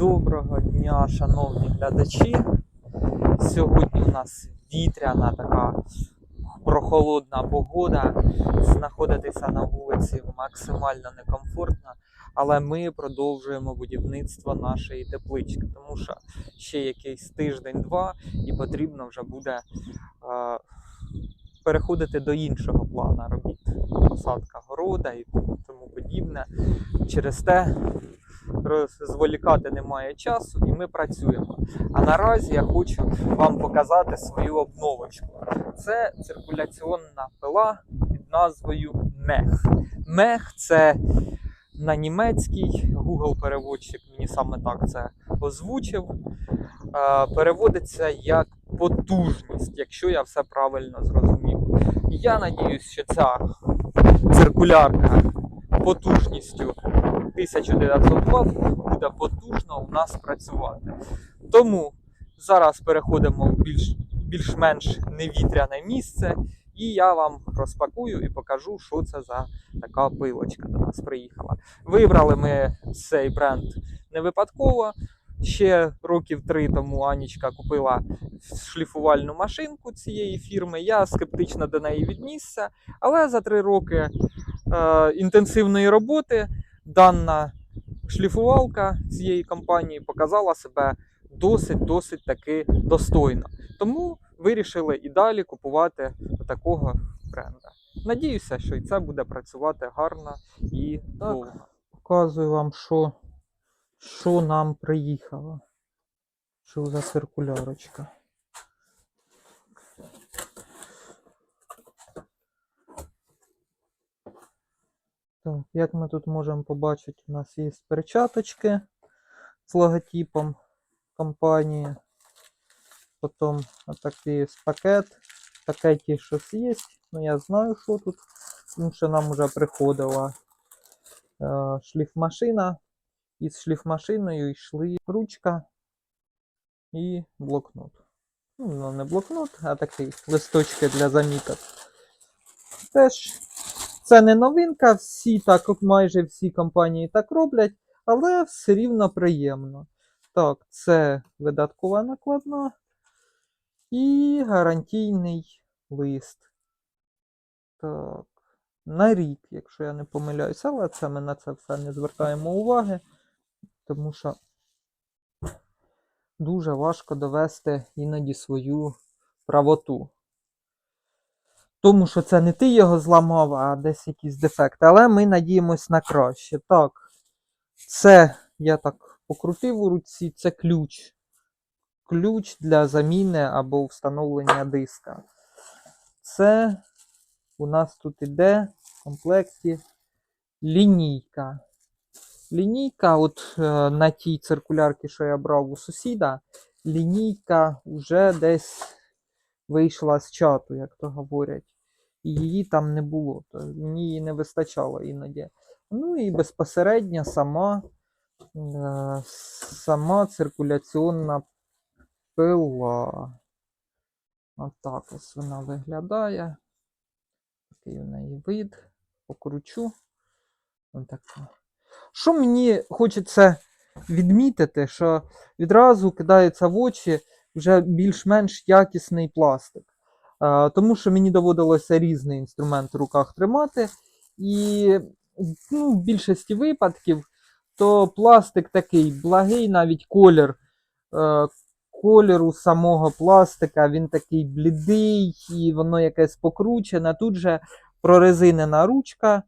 Доброго дня, шановні глядачі. Сьогодні у нас вітряна така прохолодна погода. Знаходитися на вулиці максимально некомфортно, але ми продовжуємо будівництво нашої теплички, тому що ще якийсь тиждень-два і потрібно вже буде е, переходити до іншого плану робіт. Посадка города і тому подібне. Через те зволікати немає часу, і ми працюємо. А наразі я хочу вам показати свою обновочку. Це циркуляційна пила під назвою Мех. Мех це на німецький Google-переводчик мені саме так це озвучив. Е, Переводиться як потужність, якщо я все правильно зрозумів. Я надіюсь, що ця циркулярка потужністю 1900 Вт буде потужно у нас працювати. Тому зараз переходимо в більш, більш-менш невітряне місце, і я вам розпакую і покажу, що це за така пилочка до нас приїхала. Вибрали ми цей бренд не випадково. Ще років три тому Анічка купила шліфувальну машинку цієї фірми. Я скептично до неї віднісся, але за три роки е, інтенсивної роботи дана шліфувалка цієї компанії показала себе досить-досить таки достойно. Тому вирішили і далі купувати такого бренда. Надіюся, що і це буде працювати гарно і довго. Показую вам, що, що нам приїхало. Що за циркулярочка. Так, як ми тут можемо побачити, у нас є перчаточки з логотипом компанії. Потім отакий пакет. Пакеті щось є. Ну я знаю, що тут. Тому що нам вже приходила е, шліфмашина. І з шліфмашиною йшли ручка і блокнот. Ну, не блокнот, а такий листочки для заміток. Теж це не новинка, всі так, майже всі компанії так роблять, але все рівно приємно. Так, це видаткова накладна і гарантійний лист. Так, на рік, якщо я не помиляюся, але це ми на це все не звертаємо уваги, тому що дуже важко довести іноді свою правоту. Тому що це не ти його зламав, а десь якісь дефекти. Але ми надіємось на краще. Так, це я так покрутив у руці, це ключ. Ключ для заміни або встановлення диска. Це у нас тут іде в комплекті лінійка. Лінійка, от е, на тій циркулярці, що я брав у сусіда, лінійка вже десь вийшла з чату, як то говорять. І її там не було. То мені її не вистачало іноді. Ну і безпосередньо сама, е, сама циркуляційна пила. Отак ось вона виглядає. Такий у неї вид. Покручу. Отака. Що мені хочеться відмітити, що відразу кидається в очі вже більш-менш якісний пластик. А, тому що мені доводилося різний інструмент в руках тримати. І ну, в більшості випадків то пластик такий благий, навіть колір е, кольору самого пластика, він такий блідий, і воно якесь покручене. Тут же прорезинена ручка,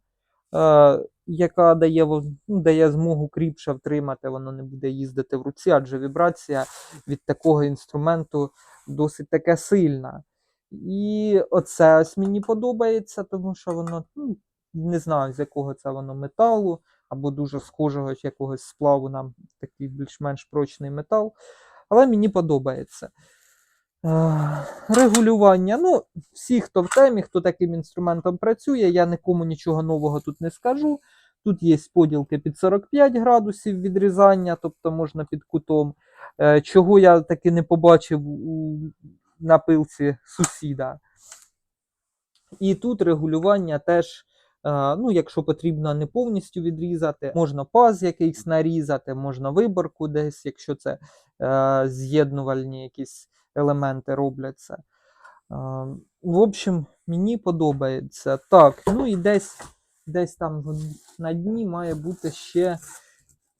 е, яка дає, ну, дає змогу кріпше втримати, воно не буде їздити в руці, адже вібрація від такого інструменту досить таке сильна. І оце ось мені подобається, тому що воно, ну, не знаю, з якого це воно металу, або дуже схожого якогось сплаву нам такий більш-менш прочний метал. Але мені подобається. Е, Регулювання. Ну, всі, хто в темі, хто таким інструментом працює, я нікому нічого нового тут не скажу. Тут є поділки під 45 градусів відрізання, тобто можна під кутом. Е, Чого я таки не побачив у, на пилці сусіда. І тут регулювання теж Е, Ну, якщо потрібно не повністю відрізати, можна паз якийсь нарізати, можна виборку десь, якщо це е, з'єднувальні якісь елементи робляться. Е, В общем, мені подобається. Так, ну і десь, десь там на дні має бути ще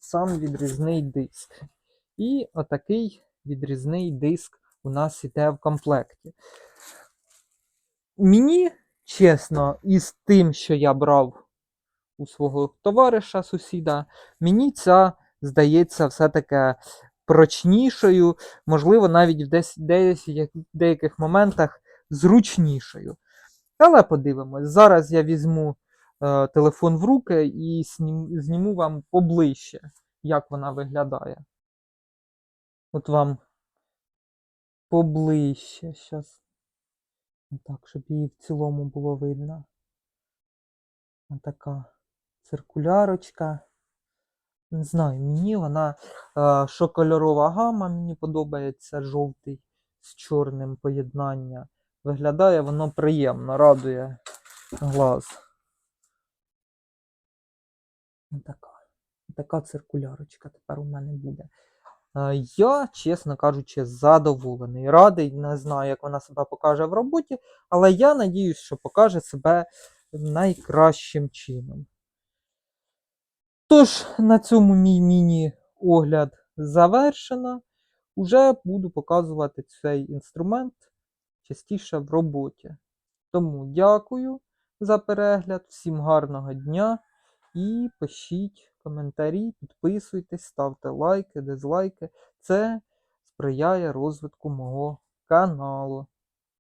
сам відрізний диск. І отакий відрізний диск у нас іде в комплекті. Мені, чесно, із тим, що я брав у свого товариша, сусіда, мені ця здається все-таки прочнішою, можливо, навіть в десь, десь, як- деяких моментах зручнішою. Але подивимось. Зараз я візьму е, телефон в руки і зніму вам поближче, як вона виглядає. От вам поближче. Щас. Так, щоб її в цілому було видно. Така циркулярочка. Не знаю, мені вона е, що кольорова гама, мені подобається жовтий з чорним поєднання. Виглядає воно приємно, радує глаз. Така. Така циркулярочка тепер у мене буде. Е, Я, чесно кажучи, задоволений. Радий, не знаю, як вона себе покаже в роботі, але я надіюсь, що покаже себе найкращим чином. Тож, на цьому мій міні-огляд завершено. Уже буду показувати цей інструмент частіше в роботі. Тому дякую за перегляд, всім гарного дня і пишіть коментарі, підписуйтесь, ставте лайки, дизлайки. Це сприяє розвитку мого каналу.